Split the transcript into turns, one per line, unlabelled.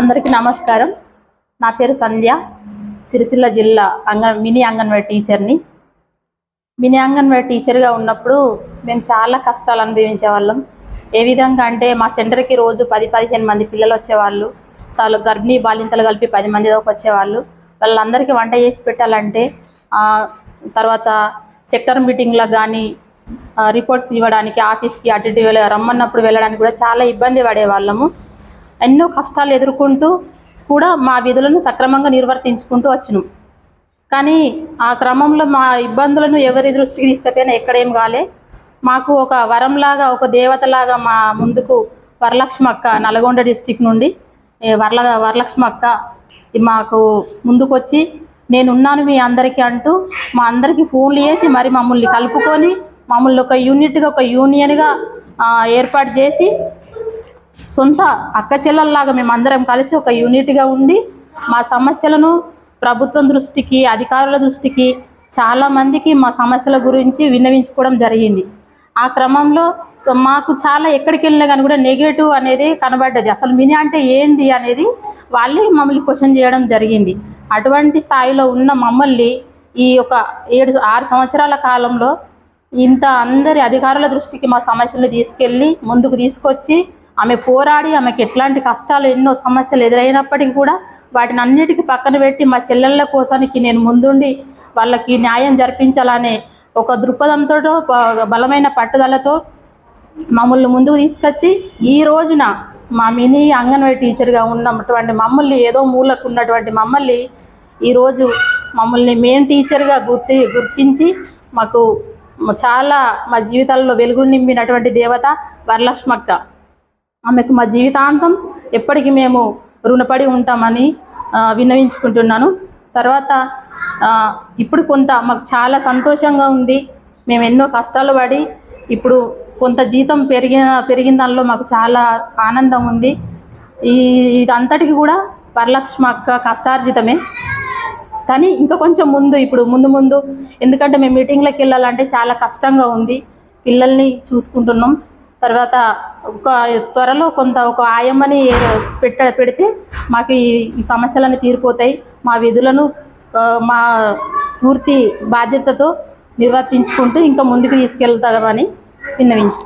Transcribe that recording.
అందరికీ నమస్కారం. నా పేరు సంధ్య. సిరిసిల్ల జిల్లా అంగన్ మినీ అంగన్వాడీ టీచర్ని. మినీ అంగన్వాడీ టీచర్గా ఉన్నప్పుడు మేము చాలా కష్టాలు అనుభవించే వాళ్ళం ఏ విధంగా అంటే మా సెంటర్కి రోజు పది పదిహేను మంది పిల్లలు వచ్చేవాళ్ళు. తాలు గర్భిణీ బాలింతలు కలిపి పది మంది దాకా వచ్చేవాళ్ళు. వాళ్ళందరికీ వంట చేసి పెట్టాలంటే తర్వాత సెక్టర్ మీటింగ్లో కానీ రిపోర్ట్స్ ఇవ్వడానికి ఆఫీస్కి అటు ఇటు వెళ్ళ రమ్మన్నప్పుడు వెళ్ళడానికి కూడా చాలా ఇబ్బంది పడేవాళ్ళము. ఎన్నో కష్టాలు ఎదుర్కొంటూ కూడా మా విధులను సక్రమంగా నిర్వర్తించుకుంటూ వచ్చినాం. కానీ ఆ క్రమంలో మా ఇబ్బందులను ఎవరి దృష్టికి తీసుకపోయినా ఎక్కడేం కాలే. మాకు ఒక వరంలాగా ఒక దేవతలాగా మా ముందుకు వరలక్ష్మి అక్క నల్గొండ డిస్టిక్ నుండి వరల వరలక్ష్మి అక్క మాకు ముందుకొచ్చి నేనున్నాను మీ అందరికీ అంటూ మా అందరికీ ఫోన్లు చేసి మరి మమ్మల్ని కలుపుకొని మమ్మల్ని ఒక యూనిట్గా ఒక యూనియన్గా ఏర్పాటు చేసి సొంత అక్క చెల్లెల్లాగా మేమందరం కలిసి ఒక యూనిట్గా ఉండి మా సమస్యలను ప్రభుత్వం దృష్టికి అధికారుల దృష్టికి చాలా మందికి మా సమస్యల గురించి విన్నవించుకోవడం జరిగింది. ఆ క్రమంలో మాకు చాలా ఎక్కడికి వెళ్ళినా కానీ కూడా నెగటివ్ అనేది కనబడ్డది. అసలు మినీ అంటే ఏంది అనేది వాళ్ళే మమ్మల్ని క్వశ్చన్ చేయడం జరిగింది. అటువంటి స్థాయిలో ఉన్న మమ్మల్ని ఈ యొక్క ఏడు ఆరు సంవత్సరాల కాలంలో ఇంత అందరి అధికారుల దృష్టికి మా సమస్యలు తీసుకెళ్ళి ముందుకు తీసుకొచ్చి ఆమె పోరాడి ఆమెకి ఎట్లాంటి కష్టాలు ఎన్నో సమస్యలు ఎదురైనప్పటికీ కూడా వాటిని అన్నిటికీ పక్కన పెట్టి మా చెల్లెళ్ళ కోసానికి నేను ముందుండి వాళ్ళకి న్యాయం జరిపించాలనే ఒక దృక్పథంతో బలమైన పట్టుదలతో మమ్మల్ని ముందుకు తీసుకొచ్చి ఈ రోజున మా మినీ అంగన్వాడీ టీచర్గా ఉన్నటువంటి మమ్మల్ని ఏదో మూలకు ఉన్నటువంటి మమ్మల్ని ఈరోజు మమ్మల్ని మెయిన్ టీచర్గా గుర్తి గుర్తించి మాకు చాలా మా జీవితాల్లో వెలుగు నింపినటువంటి దేవత వరలక్ష్మక్క. ఆమెకు మా జీవితాంతం ఎప్పటికీ మేము రుణపడి ఉంటామని విన్నవించుకుంటున్నాను. తర్వాత ఇప్పుడు కొంత మాకు చాలా సంతోషంగా ఉంది. మేము ఎన్నో కష్టాలు పడి ఇప్పుడు కొంత జీతం పెరిగిన పెరిగిన దానిలో మాకు చాలా ఆనందం ఉంది. ఈ ఇదంతటికి కూడా వరలక్ష్మి అక్క కష్టార్జితమే. కానీ ఇంకా కొంచెం ముందు ఇప్పుడు ముందు ముందు ఎందుకంటే మేము మీటింగ్లకు వెళ్ళాలంటే చాలా కష్టంగా ఉంది. పిల్లల్ని చూసుకుంటున్నాం. తర్వాత ఒక త్వరలో కొంత ఒక ఆయమ్మని పెట్ట పెడితే మాకు ఈ సమస్యలన్నీ తీరిపోతాయి. మా విధులను మా పూర్తి బాధ్యతతో నిర్వర్తించుకుంటూ ఇంకా ముందుకు తీసుకెళ్తామని విన్నవించు